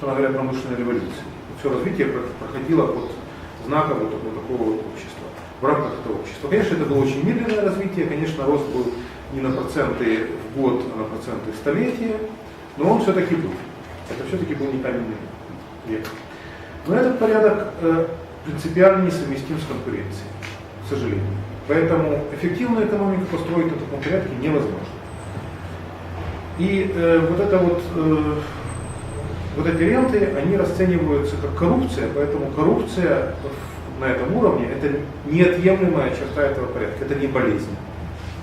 говоря, промышленной революции. Все развитие про- проходило под знаком вот такого, такого вот общества, в рамках этого общества. Конечно, это было очень медленное развитие, конечно, рост был не на проценты в год, а на проценты в столетие, но он все-таки был. Это все-таки был не каменный век. Но этот порядок э, принципиально несовместим с конкуренцией, к сожалению. Поэтому эффективную экономику построить на таком порядке невозможно. И э, вот это вот, э, вот эти ренты, они расцениваются как коррупция, поэтому коррупция на этом уровне это неотъемлемая черта этого порядка, это не болезнь.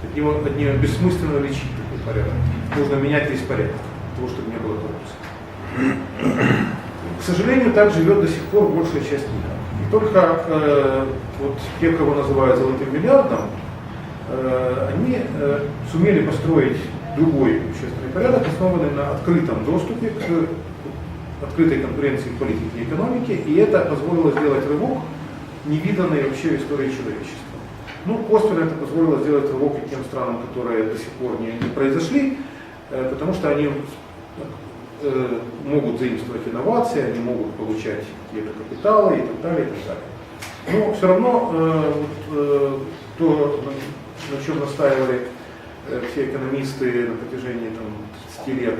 От него, от нее бессмысленно лечить такой порядок. Нужно менять весь порядок, для того, чтобы не было коррупции. К сожалению, так живет до сих пор большая часть мира. И только э, вот те, кого называют золотым миллиардом, э, они э, сумели построить другой общественный порядок, основанный на открытом доступе к открытой конкуренции в политике и экономике, и это позволило сделать рывок, невиданный вообще в истории человечества. Ну, косвенно это позволило сделать рывок и тем странам, которые до сих пор не, не произошли, э, потому что они э, могут заимствовать инновации, они могут получать какие-то капиталы и так далее, и так далее. Но все равно э, э, то, на, на чем настаивали э, все экономисты на протяжении там, 30 лет,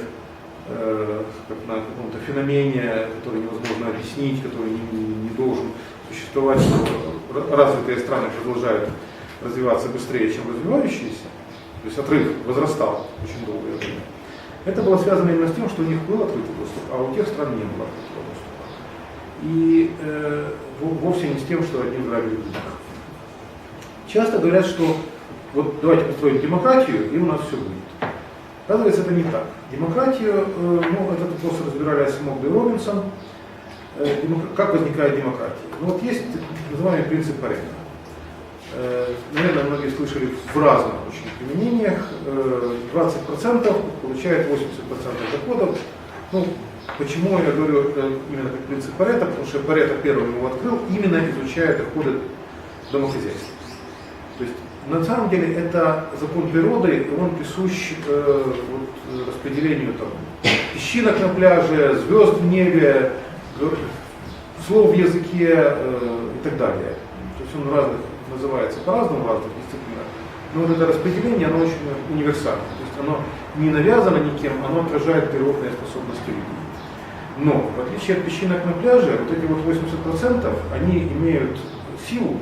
как на каком-то феномене, который невозможно объяснить, который не, не- не должен существовать, что ра- развитые страны продолжают развиваться быстрее, чем развивающиеся, то есть отрыв возрастал очень долгое время. Это было связано именно с тем, что у них был открытый доступ, а у тех стран не было открытого доступа. И э, во- вовсе не с тем, что одни грабили других. Часто говорят, что вот давайте построим демократию, и у нас все будет. Оказывается, это не так. Демократию, э, ну, этот вопрос разбирали Асимов и Робинсон. Э, Как возникает демократия? Ну вот есть так называемый принцип Парета. Э, Наверное, многие слышали в разных очень применениях. Э, 20% получает 80% доходов. Ну, почему я говорю именно как принцип Парета? Потому что Парета первым его открыл, именно изучая доходы домохозяйства. То есть на самом деле это закон природы, и он присущ э, вот, э, распределению там, песчинок на пляже, звезд в небе, слов в языке э, и так далее. То есть он разных, называется по-разному в разных дисциплинах. Но вот это распределение, оно очень универсально. То есть оно не навязано никем, оно отражает природные способности людей. Но, в отличие от песчинок на пляже, вот эти вот 80% они имеют силу,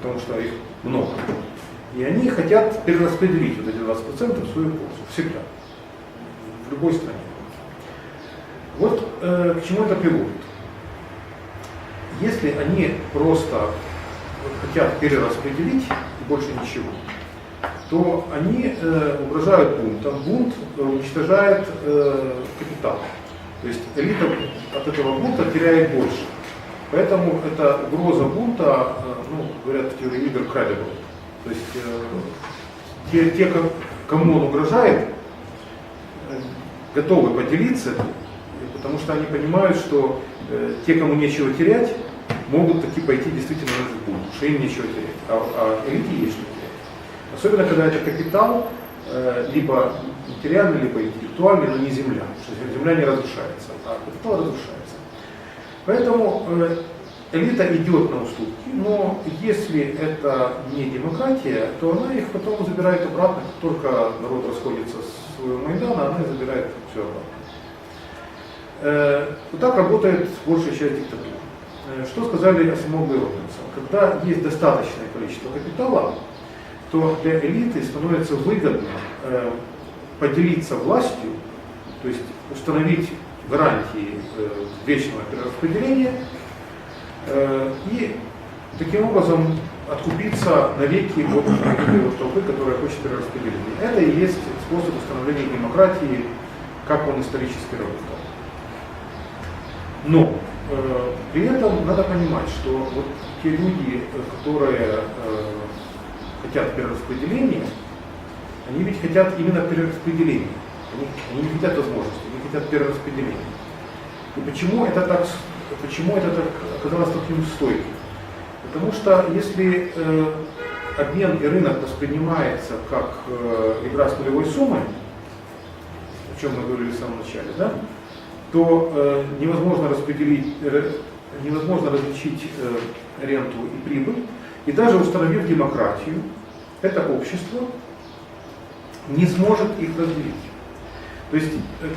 потому что их много. И они хотят перераспределить вот эти 20% в свою пользу. Всегда. В любой стране. Вот э, к чему это приводит. Если они просто хотят перераспределить больше ничего, то они э, угрожают бунтом. Бунт уничтожает э, капитал. То есть элита от этого бунта теряет больше. Поэтому эта угроза бунта, э, ну, говорят в теории игр, credible. То есть э, те, те, ко- кому он угрожает, готовы поделиться, потому что они понимают, что э, те, кому нечего терять, могут таки пойти действительно на этот бунт, потому что им нечего терять, а, а элите есть что терять. Особенно, когда это капитал, э, либо материальный, либо интеллектуальный, но не земля, потому что земля не разрушается, а капитал разрушается. Поэтому э, элита идет на уступки, но если это не демократия, то она их потом забирает обратно, как только народ расходится с своего Майдана, она забирает все обратно. Э, Вот так работает большая часть диктатур. Э, Что сказали Асимов и Робинсон? Когда есть достаточное количество капитала, то для элиты становится выгодно э, поделиться властью, то есть установить гарантии вечного перераспределения и таким образом откупиться навеки от этой вот толпы, которая хочет перераспределения. Это и есть способ установления демократии, как он исторически работал. Но э, при этом надо понимать, что вот те люди, э, которые э, хотят перераспределения, они ведь хотят именно перераспределения. Они, они не хотят возможности, они хотят перераспределения. И почему это так, почему это так оказалось таким стойким? Потому что если э, обмен и рынок воспринимается как э, игра с нулевой суммой, о чем мы говорили в самом начале, да, то э, невозможно распределить, э, невозможно различить э, ренту и прибыль. И даже установив демократию, это общество не сможет их разделить. То есть э,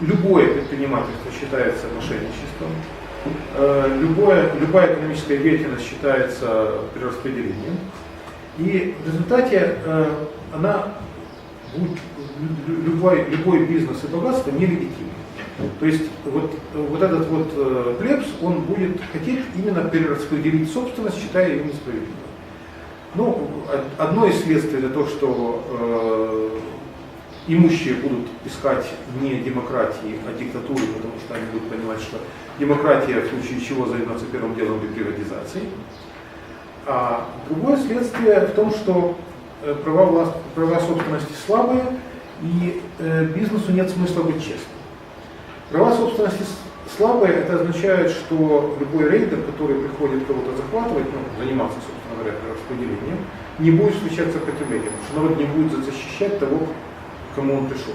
любое предпринимательство считается мошенничеством, э, любое, любая экономическая деятельность считается перераспределением. И в результате э, она любой, любой бизнес и богатство нелегитимны. То есть вот, вот этот вот э, плебс, он будет хотеть именно перераспределить собственность, считая ее несправедливой. Ну, одно из следствий это то, что э, имущие будут искать не демократии, а диктатуры, потому что они будут понимать, что демократия в случае чего займется первым делом приватизацией. А другое следствие в том, что э, права, власть, права собственности слабые, и э, бизнесу нет смысла быть честным. Права собственности слабые, это означает, что любой рейдер, который приходит кого-то захватывать, ну, заниматься, собственно говоря, распределением, не будет встречать сопротивление, потому что народ не будет защищать того, кому он пришел.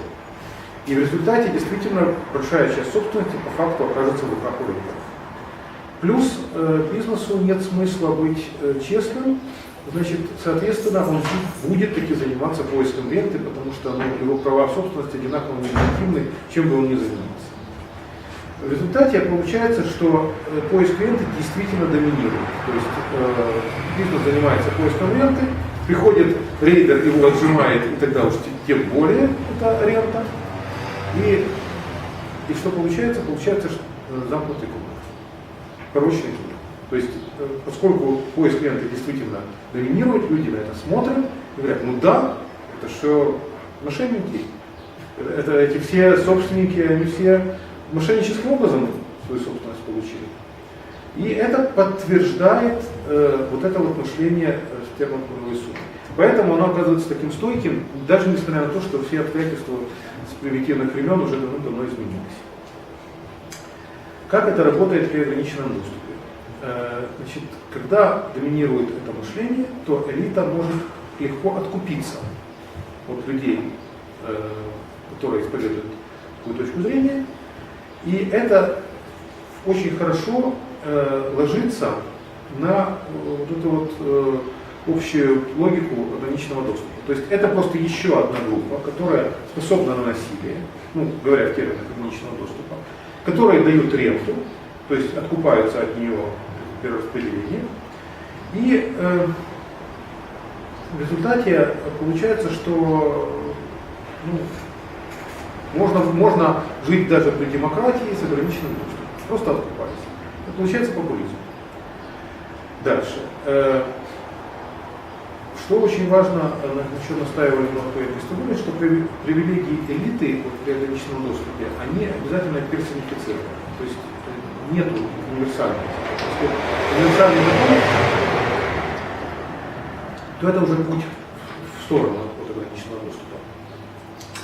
И в результате действительно большая часть собственности по факту окажется в руках у рейдеров. Плюс э, бизнесу нет смысла быть э, честным, значит, соответственно, он будет таки заниматься поиском ренты, потому что ну, его права собственности одинаково нелегитимны, чем бы он ни занимался. В результате получается, что э, поиск ренты действительно доминирует. То есть бизнес занимается поиском ренты, приходит рейдер, его отжимает, и тогда уж тем более это рента. И, и что получается? Получается э, замкнутый круг, порочный круг. То есть, э, поскольку поиск ренты действительно доминирует, люди на это смотрят и говорят, ну да, это что мошенники, это эти все собственники, они все мошенническим образом свою собственность получили. И это подтверждает э, вот это вот мышление термин правовой суд. Поэтому оно оказывается таким стойким, даже несмотря на то, что все обстоятельства с примитивных времен уже давно-давно изменились. Как это работает при ограниченном доступе? Э, значит, когда доминирует это мышление, то элита может легко откупиться от людей, э, которые исповедуют такую точку зрения, и это очень хорошо э, ложится на вот эту вот общую логику ограниченного доступа. То есть это просто еще одна группа, которая способна на насилие, ну, говоря в терминах ограниченного доступа, которые дают ренту, то есть откупаются от нее перераспределение. И э, в результате получается, что ну, можно, можно жить даже при демократии с ограниченным доступом. Просто откупались. Это получается популизм. Дальше. Что очень важно, э, на чем настаивали многие преступления, что привилегии элиты вот, при ограниченном доступе, они обязательно персонифицированы. То есть э, нет универсальности. Если универсальный закон, то это уже путь в сторону от ограниченного доступа.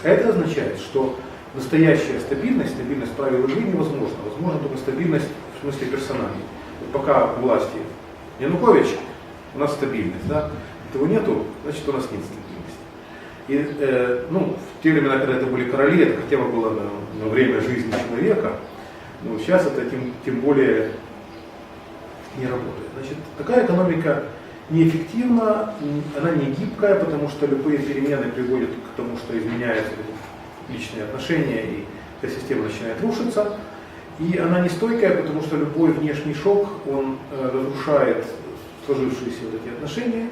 Это означает, что настоящая стабильность, стабильность правил игры невозможна. Возможно только стабильность в смысле персональной. Вот пока власти Янукович, у нас стабильность, да? Этого нету, значит у нас нет стабильности. И, э, ну, в те времена, когда это были короли, это хотя бы было на, на время жизни человека, но сейчас это тем, тем более не работает. Значит, такая экономика неэффективна, она не гибкая, потому что любые перемены приводят к тому, что изменяются личные отношения, и вся система начинает рушиться. И она не стойкая, потому что любой внешний шок, он э, разрушает сложившиеся вот эти отношения,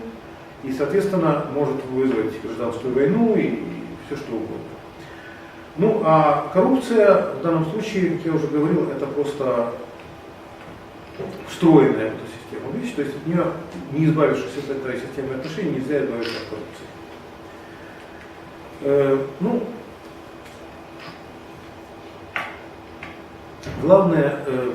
и, соответственно, может вызвать гражданскую войну и, и все что угодно. Ну, а коррупция в данном случае, как я уже говорил, это просто встроенная в эту систему вещь, то есть от нее, не избавившись от этой системы отношений, нельзя избавиться от коррупции. Э, ну, главное, э,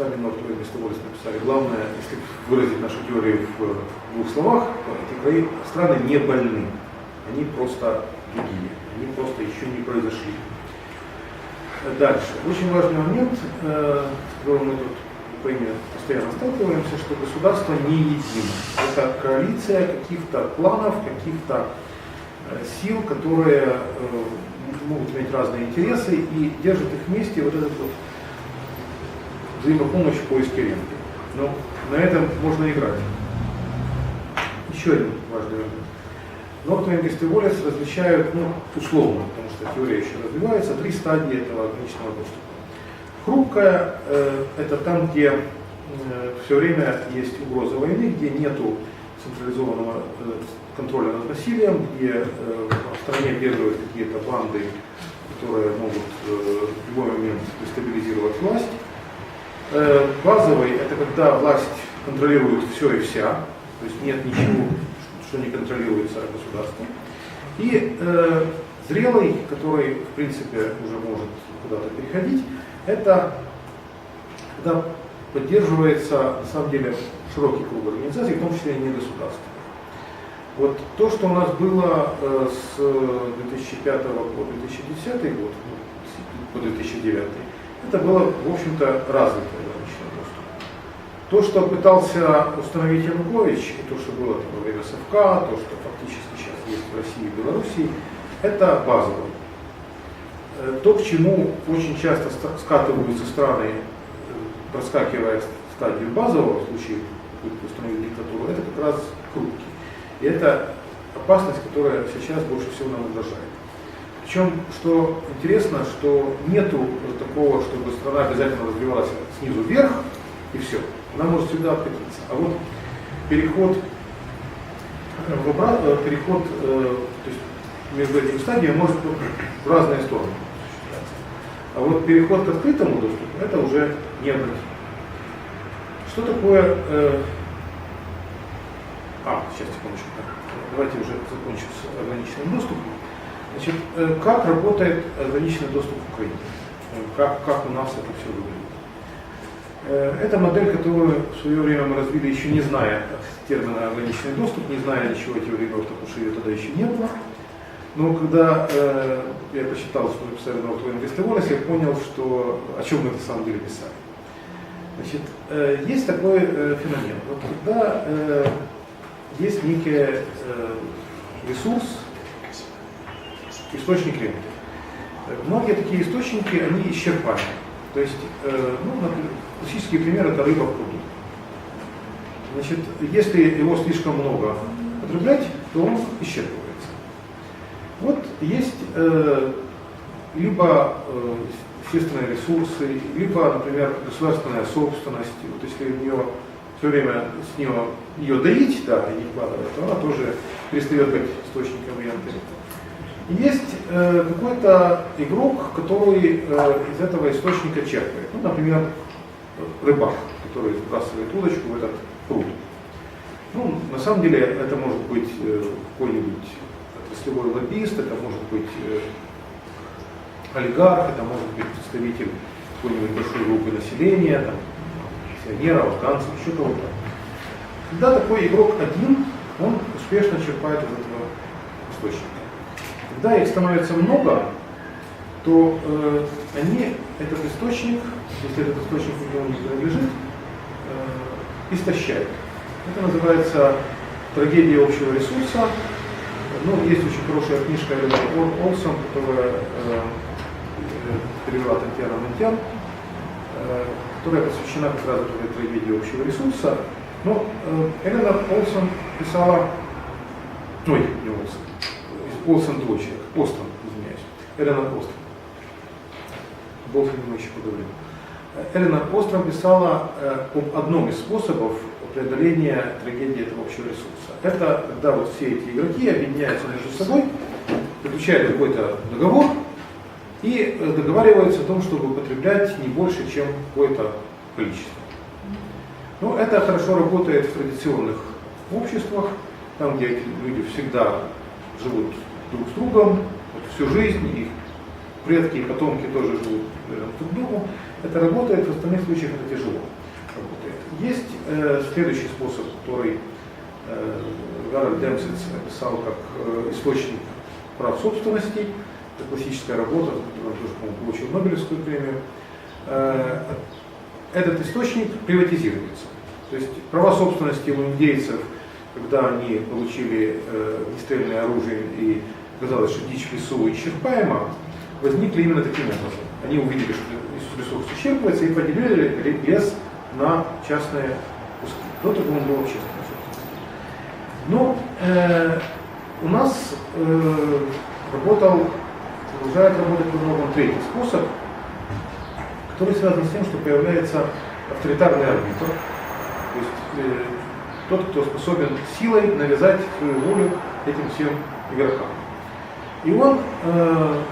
сами мертвые Местоболис написали, главное, если выразить нашу теорию в двух словах, эти краи, страны не больны, они просто другие, они просто еще не произошли. Дальше. Очень важный момент, э, с которым мы тут постоянно сталкиваемся, что государство не едино. Это коалиция каких-то планов, каких-то э, сил, которые э, могут иметь разные интересы и держит их вместе вот этот вот взаимопомощь в поиске ренты. Но на этом можно играть. Еще один важный момент. Нортон и Гестеволес различают, ну, условно, потому что теория еще развивается, три стадии этого ограниченного доступа. Хрупкая э, это там, где э, все время есть угроза войны, где нету централизованного э, контроля над насилием, где э, в стране бегают какие-то банды, которые могут э, в любой момент дестабилизировать власть. Э, базовый это когда власть контролирует все и вся, то есть нет ничего, что не контролируется государством. И э, зрелый, который в принципе уже может куда-то переходить, это когда поддерживается на самом деле широкий круг организаций, в том числе и не государственных. Вот то, что у нас было э, с 2005 по 2010 год, ну, по 2009, это было, в общем-то, развитое ограниченный доступ. То, что пытался установить Янукович, и то, что было во время СФК, то, что фактически сейчас есть в России и Белоруссии, это базовое. Э, то, к чему очень часто скатываются страны, э, проскакивая стадию базового в случае установить диктатуру, это как раз крупки. И это опасность, которая сейчас больше всего нам угрожает. Причем, что интересно, что нету такого, чтобы страна обязательно развивалась снизу вверх, и все. Она может всегда откатиться. А вот переход, в обратно, переход э, то есть между этими стадиями может в разные стороны. А вот переход к открытому доступу, это уже необратимо. Что такое... Э, а, сейчас, секундочку. Давайте уже закончим с ограниченным доступом. Значит, э, как работает ограниченный доступ в Украине? Э, как, как у нас это все выглядит? Э, это модель, которую в свое время мы развили, еще не зная термина ограниченный доступ, не зная ничего о теории доступа, потому что ее тогда еще не было. Но когда э, я почитал, на Твоем Вестеволес, я понял, что, о чем мы на самом деле писали. Значит, э, есть такой э, феномен. Вот когда э, есть некий э, ресурс, источник ренты. Многие такие источники, они исчерпаны. То есть, э, ну, классический пример это рыба в пруду. Значит, если его слишком много потреблять, то он исчерпывается. Вот есть э, либо э, естественные ресурсы, либо, например, государственная собственность. Вот если у нее все время с нее ее доить, да, и не вкладывать, то она тоже перестает быть источником ренты. Есть э, какой-то игрок, который э, из этого источника черпает. Ну, например, рыбак, который сбрасывает удочку в этот пруд. Ну, на самом деле это может быть э, какой-нибудь отраслевой лоббист, это может быть э, олигарх, это может быть представитель какой-нибудь большой группы населения, там, пенсионеров, афганцев, еще кого-то. Когда такой игрок один, он успешно черпает из этого источника. Когда их становится много, то э, они этот источник, если этот источник не принадлежит, э, истощают. Это называется трагедия общего ресурса. Ну, есть очень хорошая книжка Эллен Олсон, которая э, перевела Татьяна Монтян, э, которая посвящена как раз этой трагедии общего ресурса. Но э, Олсон писала, ой, не Олсон, Олсон дочек, Остон, извиняюсь, Эллен Остон. Болтон мы еще поговорим. Эллен Остров писала э, об одном из способов преодоления трагедии этого общего ресурса. Это когда вот все эти игроки объединяются между собой, заключают какой-то договор и договариваются о том, чтобы употреблять не больше, чем какое-то количество. Ну, это хорошо работает в традиционных обществах, там, где люди всегда живут друг с другом вот всю жизнь, их предки и потомки тоже живут друг с другом. Это работает, в остальных случаях это тяжело работает. Есть э, следующий способ, который э, Гарольд Демсиц описал как э, источник прав собственности. Это классическая работа, он тоже, по получил Нобелевскую премию. Э, этот источник приватизируется. То есть права собственности у индейцев, когда они получили э, огнестрельное оружие и казалось, что дичь в лесу исчерпаема, возникли именно таким образом. Они увидели, что ресурс исчерпывается и поделили лес на частные куски. До того он был общественный Но э, у нас э, работал, продолжает работать по новому третий способ, который связан с тем, что появляется авторитарный арбитр, то есть э, тот, кто способен силой навязать свою волю этим всем игрокам. И он э,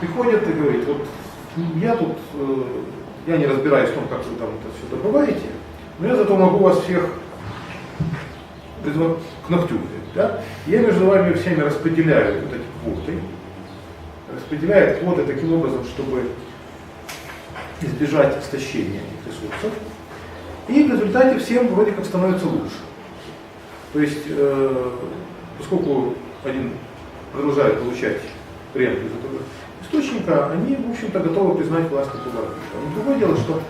приходит и говорит, вот я тут, э, я не разбираюсь в том, как вы там это все добываете, но я зато могу вас всех к ногтю да? Я между вами всеми распределяю вот эти квоты, распределяю квоты таким образом, чтобы избежать истощения этих ресурсов. И в результате всем вроде как становится лучше. То есть, э, поскольку один продолжает получать ренту из этого источника, они, в общем-то, готовы признать власть этого Но другое дело, что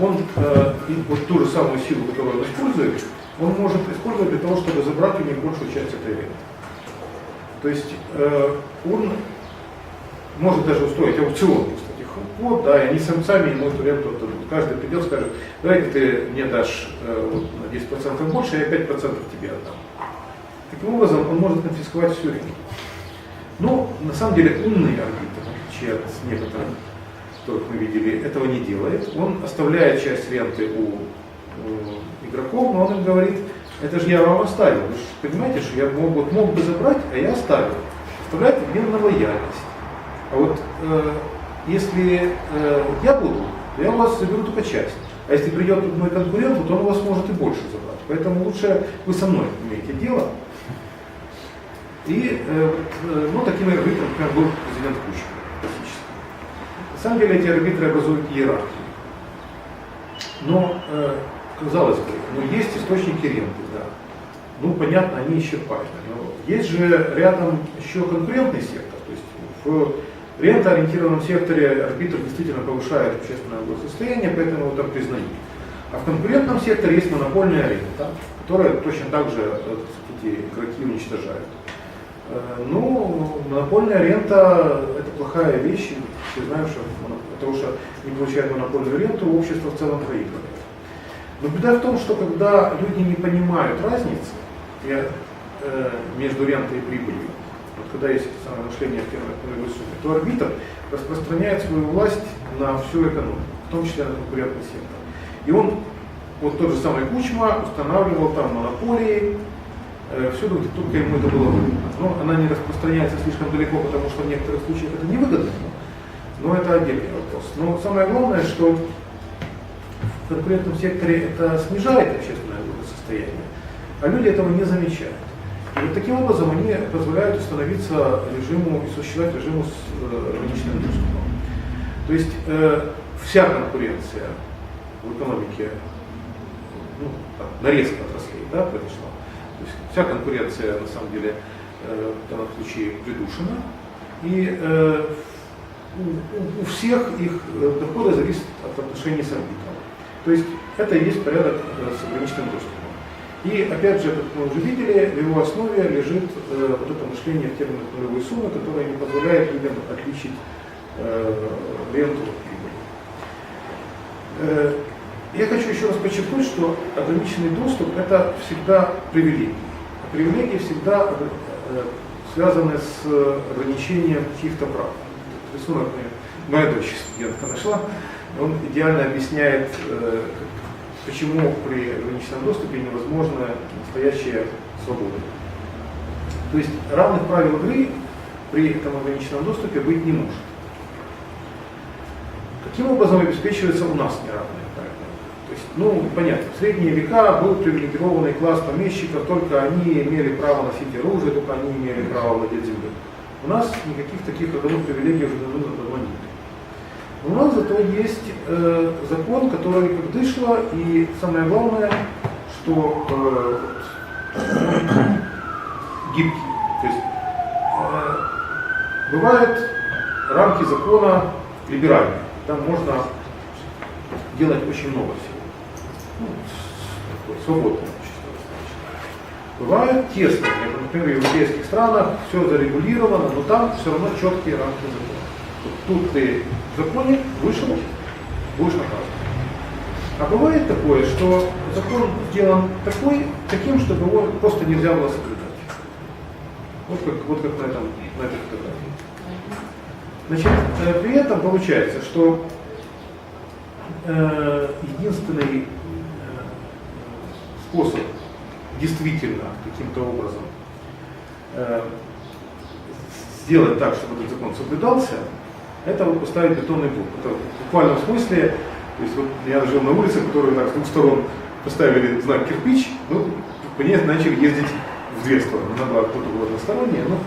он э, вот ту же самую силу, которую он использует, он может использовать для того, чтобы забрать у них большую часть этой ренты. То есть э, он может даже устроить аукцион, кстати, вот, да, и они сам, сами ему эту ренту отдадут. Каждый придет и скажет, давай ты мне дашь э, вот, на 10% больше, я 5% тебе отдам. Таким образом, он может конфисковать всю ренту. Но на самом деле умный арбитр, в отличие от некоторых, которых мы видели, этого не делает. Он оставляет часть ренты у, у игроков, но он им говорит, это же я вам оставил. Вы же понимаете, что я мог, вот, мог бы забрать, а я оставил. Оставляет обмен на лояльность. А вот э, если э, я буду, то я у вас заберу только часть. А если придет мой конкурент, то он у вас может и больше забрать. Поэтому лучше вы со мной имеете дело. И э, э ну, таким арбитром, например, был президент Кучма классический. На самом деле эти арбитры образуют иерархию. Но, э, казалось бы, ну, есть источники ренты, да. Ну, понятно, они исчерпаемы. Но есть же рядом еще конкурентный сектор. То есть в рентоориентированном секторе арбитр действительно повышает общественное благосостояние, поэтому его там признают. А в конкурентном секторе есть монопольная рента, которая точно так же э, эти игроки уничтожают. Э, ну, монопольная рента – это плохая вещь, все знают, что от того, что не получают монопольную ренту, общество в целом проигрывает. Но беда в том, что когда люди не понимают разницы э, между рентой и прибылью, вот когда есть самое мышление в первой сумме, то арбитр распространяет свою власть на всю экономику, в том числе на конкурентный сектор. И он, вот тот же самый Кучма, устанавливал там монополии, всюду, где только ему это было выгодно. Но она не распространяется слишком далеко, потому что в некоторых случаях это невыгодно. Но это отдельный вопрос. Но самое главное, что в конкурентном секторе это снижает общественное благосостояние, а люди этого не замечают. И вот таким образом они позволяют установиться режиму и существовать режиму с э, ограниченным доступом. То есть э, вся конкуренция в экономике, ну, там, нарезка отраслей да, произошла. Вся конкуренция на самом деле э, в данном случае придушена. И э, у, у всех их э, доходы зависят от отношений с арбитром. То есть это и есть порядок с ограниченным доступом. И опять же, как мы уже видели, в его основе лежит вот это мышление в терминах нулевой суммы, которое не позволяет людям отличить ренту от прибыли. Я хочу еще раз подчеркнуть, что ограниченный доступ – это всегда привилегии. Привилегии всегда э, связаны с ограничением чьих-то прав. Рисунок моя дочь студентка нашла, он идеально объясняет, э, почему при ограниченном доступе невозможна настоящая свобода. То есть равных правил игры при этом ограниченном доступе быть не может. Каким образом обеспечивается у нас? То есть, ну, понятно, в средние века был привилегированный класс помещиков, только они имели право носить оружие, только они имели право владеть землей. У нас никаких таких родовых привилегий уже давно, давно нет. У нас зато есть э, закон, который как дышло, и самое главное, что э, гибкий. То есть э, бывают рамки закона либеральные. Там можно делать очень много всего. Ну, свободное общество Бывают тесные, например, в европейских странах все зарегулировано, но там все равно четкие рамки закона. Тут ты в законе вышел, будешь наказан. А бывает такое, что закон сделан такой, таким, чтобы его просто нельзя было соблюдать. Вот как, вот как на, этом, на этой фотографии. Значит, э, при этом получается, что э, единственный способ действительно каким-то образом э, сделать так, чтобы этот закон соблюдался, это вот поставить бетонный блок. Это в буквальном смысле, то есть вот я жил на улице, которую так, с двух сторон поставили знак кирпич, ну, ней начали ездить в две стороны. Надо было кто-то был односторонний, но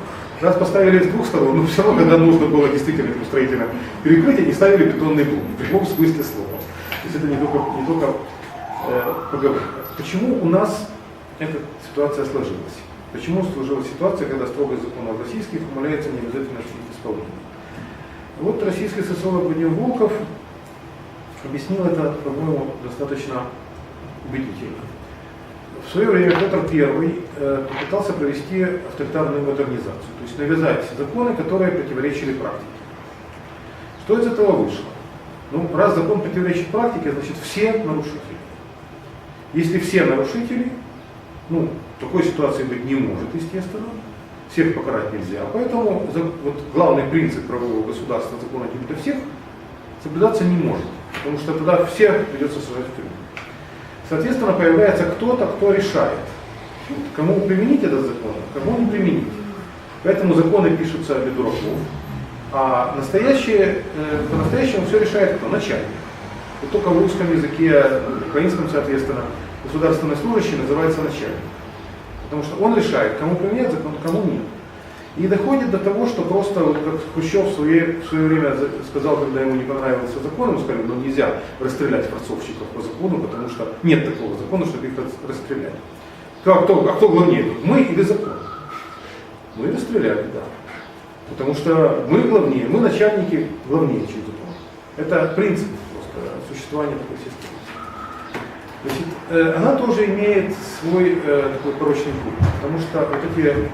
раз поставили с двух сторон, но все равно, когда нужно было действительно этим строителям перекрыть, они ставили бетонный блок, в прямом смысле слова. То есть это не только, не только э. Почему у нас эта ситуация сложилась? Почему сложилась ситуация, когда строгость законов российских умаляется необязательность их исполнения? Вот российский социолог Владимир Волков объяснил это, по-моему, достаточно убедительно. В свое время Петр I э, попытался провести авторитарную модернизацию, то есть навязать законы, которые противоречили практике. Что из этого вышло? Ну, раз закон противоречит практике, значит все нарушители. Если все нарушители, ну, такой ситуации быть не может, естественно, всех покарать нельзя. Поэтому вот, главный принцип правового государства, закон один для всех, соблюдаться не может. Потому что тогда всех придется сажать в тюрьму. Соответственно, появляется кто-то, кто решает, кому применить этот закон, а кому не применить. Поэтому законы пишутся для дураков, а настоящее, э, по-настоящему все решает кто? Начальник. Вот только в русском языке, в украинском, соответственно, государственный служащий называется начальник. Потому что он решает, кому применять закон, кому нет. И доходит до того, что просто, вот как Хрущев в свое, в свое время сказал, когда ему не понравился закон, ему сказали, ну нельзя расстрелять форцовщиков по закону, потому что нет такого закона, чтобы их расстрелять. Как, кто, а кто главнее? Мы или закон? Мы расстреляли, да. Потому что мы главнее, мы начальники главнее, чем закон. Это принцип существования такой системы. Значит, э, она тоже имеет свой э, такой порочный путь, потому что вот эти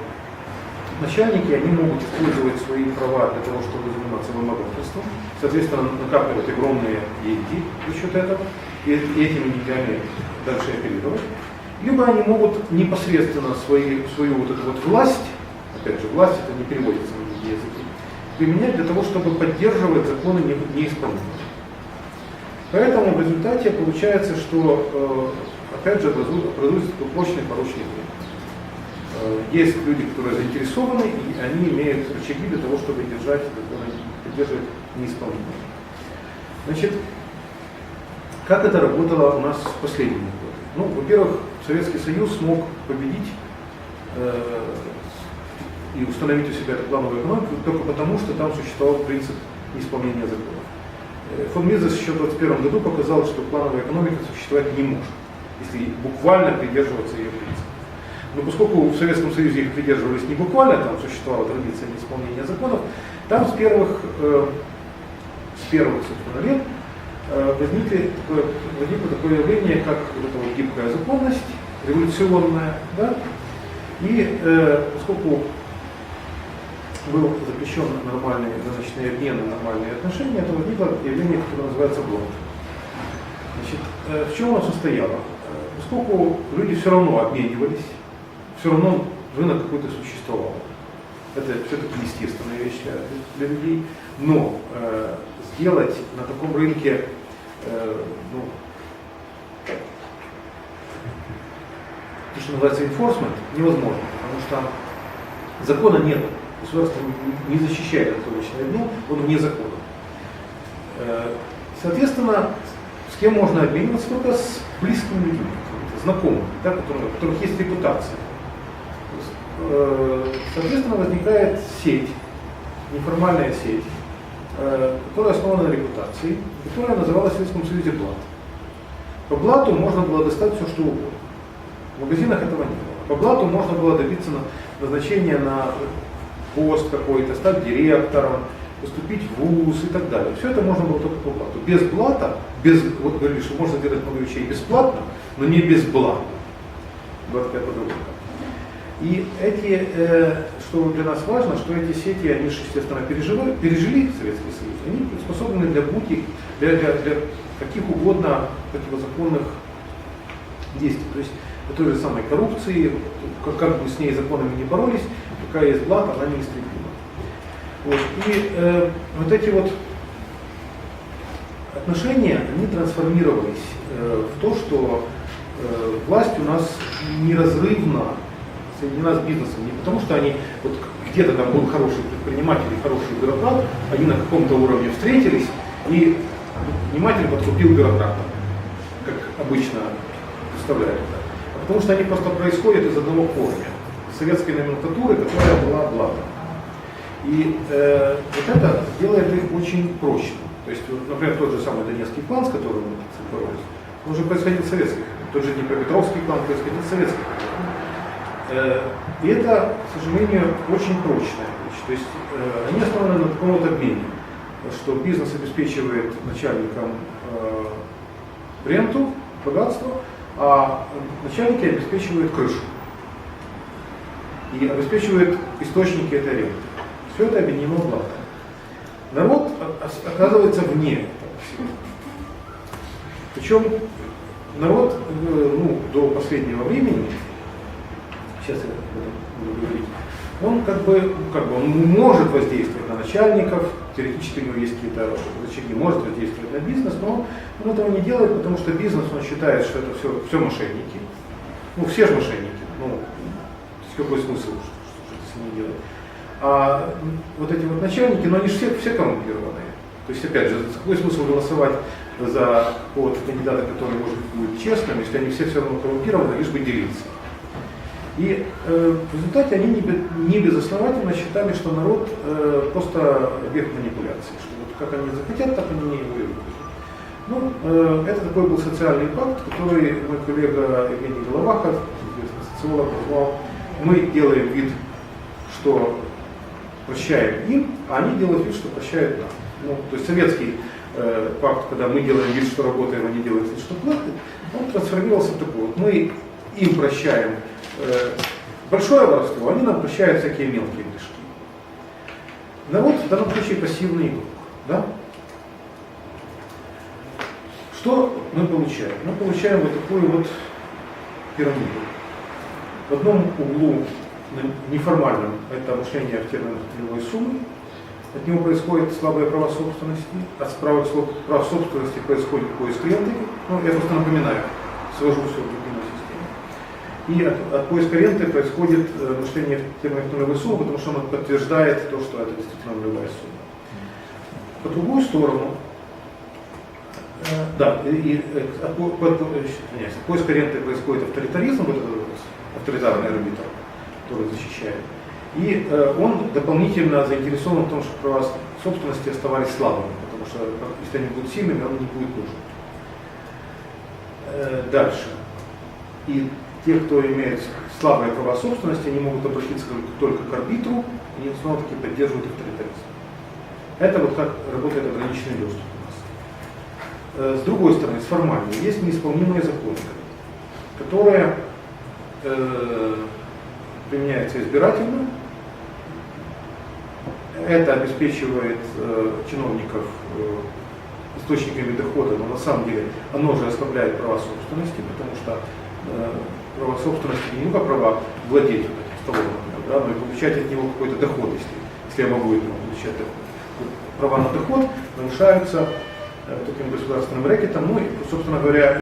начальники, они могут использовать свои права для того, чтобы заниматься вымогательством, соответственно, накапливать огромные деньги за счет этого, и этими деньгами дальше оперировать. Либо они могут непосредственно свои, свою вот эту вот власть, опять же, власть это не переводится на языки, применять для того, чтобы поддерживать законы неисполнимые. Поэтому в результате получается, что, э, опять же, образуется такой прочный порочный круг. Э, есть люди, которые заинтересованы, и они имеют рычаги для того, чтобы держать, поддерживать неисполнимое. Значит, как это работало у нас в последние годы? Ну, во-первых, Советский Союз смог победить э, и установить у себя эту плановую экономику только потому, что там существовал принцип неисполнения законов. Фон Мизес еще в 2021 году показал, что плановая экономика существовать не может, если буквально придерживаться ее принципов. Но поскольку в Советском Союзе их придерживались не буквально, там существовала традиция неисполнения законов, там с первых, э, с первых собственно, лет э, возникли такое, возникло такое явление, как вот эта вот гибкая законность, революционная, да, и э, поскольку был запрещен нормальный рыночный обмен и нормальные отношения, то возникло явление, которое называется блок. Значит, э, в чем оно состояло? Э, поскольку люди все равно обменивались, все равно рынок какой-то существовал. Это все-таки естественная вещь для людей. Но э, сделать на таком рынке э, ну, то, что называется enforcement, невозможно, потому что закона нет. Государство не защищает этот рыночный обмен, он вне закона. Э, соответственно, с кем можно обмениваться только с близкими людьми, знакомыми, да, которые, у которых есть репутация. Э, соответственно, возникает сеть, неформальная сеть, э, которая основана на репутации, которая называлась в Советском Союзе блат. По блату можно было достать все, что угодно. В магазинах этого не было. По блату можно было добиться назначения на пост какой-то, стать директором, поступить в ВУЗ и так далее. Все это можно было только по блату. Без блата, без, вот говорили, что можно делать много вещей бесплатно, но не без блата. Была такая подработка. И эти, э, что для нас важно, что эти сети, они же, естественно, переживали, пережили Советский Союз, они способны для пути, для, для, для каких угодно противозаконных действий. То есть той же самой коррупции, как, как бы с ней законами не боролись, какая есть благ, она неистребима. Вот. И э, вот эти вот отношения, они трансформировались э, в то, что э, власть у нас неразрывно соединена с бизнесом. Не потому, что они, вот где-то там был хороший предприниматель и хороший бюрократ, они на каком-то уровне встретились, и внимательно подкупил бюрократа, как обычно представляют. А потому что они просто происходят из одного корня, советской номенклатуры, которая была облата. И э, вот это делает их очень прочным. То есть, например, тот же самый Донецкий план, с которым мы боролись, он уже происходил в советских. Тот же Днепропетровский план происходил в советских. Э, И это, к сожалению, очень прочная вещь. То есть э, они основаны на таком вот обмене, что бизнес обеспечивает начальникам э, ренту, богатство, а начальники обеспечивают крышу и обеспечивают источники этой ренты. Все это объединено в блага. Народ оказывается вне. Причем народ э, ну, до последнего времени, сейчас я буду говорить, он как бы, ну, как бы он может воздействовать на начальников, теоретически у него есть какие-то рычаги, может воздействовать на бизнес, но он этого не делает, потому что бизнес, он считает, что это все, все мошенники. Ну, все же мошенники. Ну, какой смысл, что, что, что с ними делать? А вот эти вот начальники, но они же все, все коррумпированные. То есть, опять же, какой смысл голосовать за какого-то кандидата, который может быть честным, если они все все равно коррумпированы, лишь бы делиться. И э, в результате они не, не безосновательно считали, что народ э, просто объект манипуляции, что вот как они захотят, так они его и выберут. Ну, э, это такой был социальный пакт, который мой коллега Евгений Головахов, известный социолог, назвал «Мы делаем вид, что прощаем им, а они делают вид, что прощают нам». Ну, то есть советский э, пакт, когда мы делаем вид, что работаем, они делают вид, что платят, он трансформировался в такой вот. Мы им прощаем э, большое воровство, они нам прощают всякие мелкие грешки. Народ в данном случае пассивный игрок. Да? Что мы получаем? Мы получаем вот такую вот пирамиду. В одном углу неформальном это мышление в терминах нулевой суммы. От него происходит слабое право собственности. От слов- прав собственности происходит поиск ренты. Ну, я просто напоминаю, свожу все в единую систему. И от, от поиска ренты происходит э, мышление в нулевой суммы, потому что оно подтверждает то, что это действительно нулевая сумма. По другую сторону, э, да, и, и, э, от, по- по- э, извиняюсь, ренты происходит авторитаризм, вот этот вот авторитарный арбитр, который защищает. И э, он дополнительно заинтересован в том, чтобы права собственности оставались слабыми, потому что э, если они будут сильными, он не будет нужен. Э, дальше. И те, кто имеет слабые права собственности, они могут обратиться только, к арбитру, и снова таки поддерживают авторитаризм. Это вот как работает ограниченный доступ у нас. Э, С другой стороны, с формальной, есть неисполнимые законы, которые э, применяются избирательно. Это обеспечивает э, чиновников э, источниками дохода, но на самом деле оно же ослабляет права собственности, потому что э, права собственности не только права этим столом, да, но и получать от него какой-то доход, если, если я могу от получать доход. Права на доход нарушаются э, таким государственным рэкетом, ну и, собственно говоря,